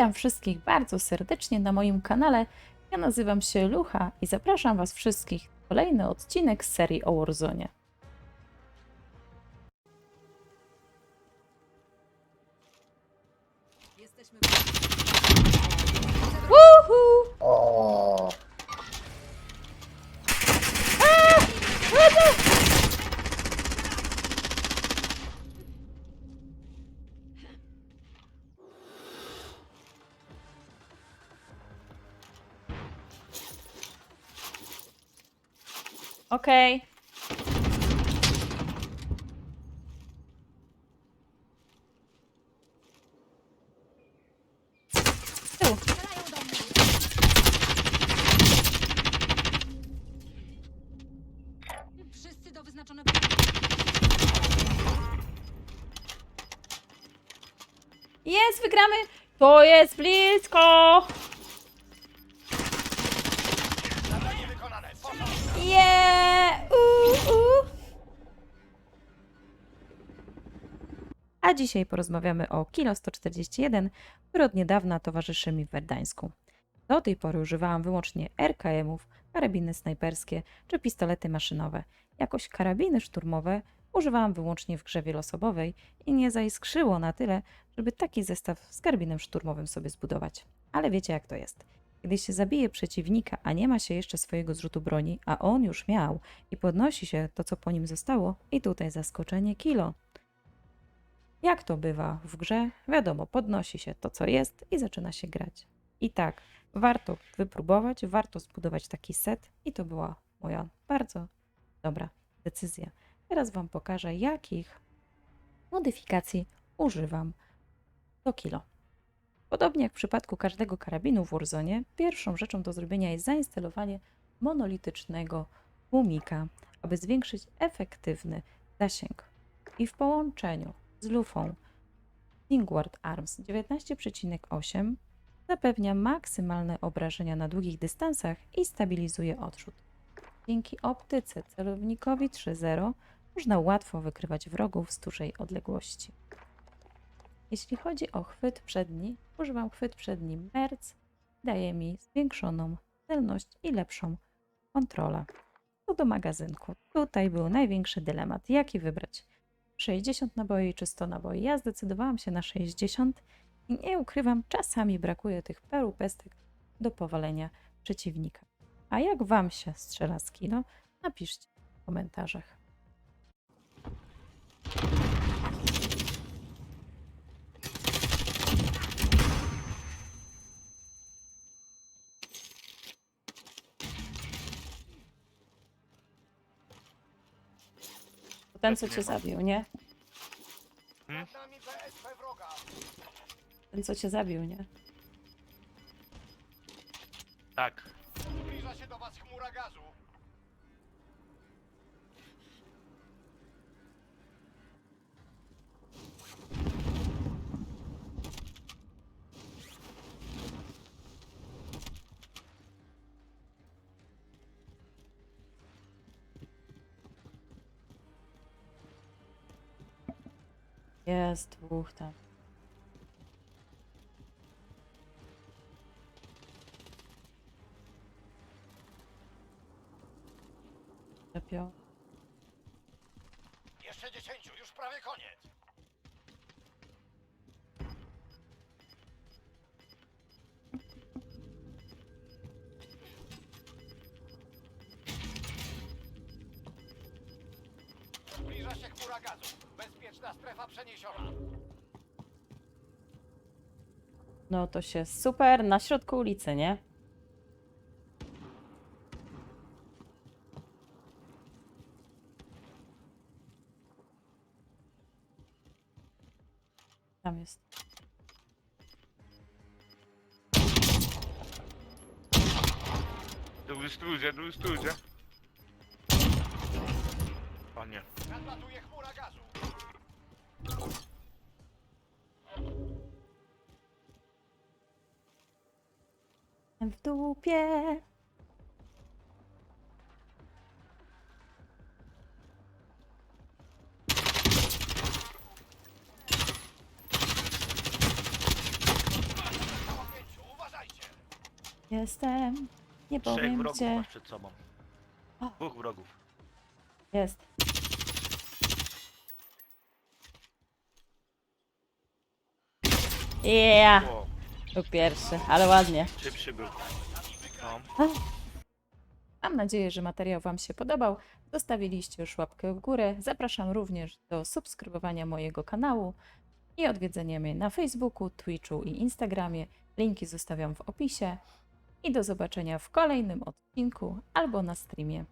Witam wszystkich bardzo serdecznie na moim kanale. Ja nazywam się Lucha i zapraszam Was wszystkich na kolejny odcinek z serii o Warzone. Woohoo! Okej. Z tyłu. Wszyscy do wyznaczonego. Jest, wygramy! To jest blisko! A dzisiaj porozmawiamy o Kilo 141, który od niedawna towarzyszy mi w Werdańsku. Do tej pory używałam wyłącznie RKM-ów, karabiny snajperskie czy pistolety maszynowe. Jakoś karabiny szturmowe używałam wyłącznie w grze wieloosobowej i nie zaiskrzyło na tyle, żeby taki zestaw z karabinem szturmowym sobie zbudować. Ale wiecie jak to jest. Kiedy się zabije przeciwnika, a nie ma się jeszcze swojego zrzutu broni, a on już miał i podnosi się to, co po nim zostało, i tutaj zaskoczenie kilo. Jak to bywa w grze? Wiadomo, podnosi się to, co jest i zaczyna się grać. I tak, warto wypróbować, warto zbudować taki set i to była moja bardzo dobra decyzja. Teraz Wam pokażę, jakich modyfikacji używam do kilo. Podobnie jak w przypadku każdego karabinu w Warzone, pierwszą rzeczą do zrobienia jest zainstalowanie monolitycznego tłumika, aby zwiększyć efektywny zasięg. I w połączeniu z lufą Stingward Arms 19,8 zapewnia maksymalne obrażenia na długich dystansach i stabilizuje odrzut. Dzięki optyce celownikowi 3.0 można łatwo wykrywać wrogów z dużej odległości. Jeśli chodzi o chwyt przedni, używam chwyt przedni Merc. Daje mi zwiększoną celność i lepszą kontrolę. Co do magazynku. Tutaj był największy dylemat, jaki wybrać. 60 naboi czy 100 naboi. Ja zdecydowałam się na 60 i nie ukrywam, czasami brakuje tych paru pestek do powalenia przeciwnika. A jak Wam się strzela z kilo? Napiszcie w komentarzach. Ten, co cię zabił, nie? nad nami BSP wroga. Ten, co cię zabił, nie? Tak. Zbliża się do was chmura gazu. Jest dwóch tam. Lepią. Jeszcze dziesięciu, już prawie koniec. Zbliża się chmura gazu. Strefa przeniesiona. No to się super na środku ulicy, nie? Tam jest. Drugi studzie, drugi studzie. O nie. Nadlatuje chmura gazu. W dupie. Jestem. Nie Trzech powiem wrogów gdzie. masz przed sobą. O. Dwóch wrogów. Jest. Yeah! Wow, Był pierwszy, ale ładnie. szybszy był. No. Mam nadzieję, że materiał Wam się podobał. Zostawiliście już łapkę w górę. Zapraszam również do subskrybowania mojego kanału i odwiedzenia mnie na Facebooku, Twitchu i Instagramie. Linki zostawiam w opisie. I do zobaczenia w kolejnym odcinku albo na streamie.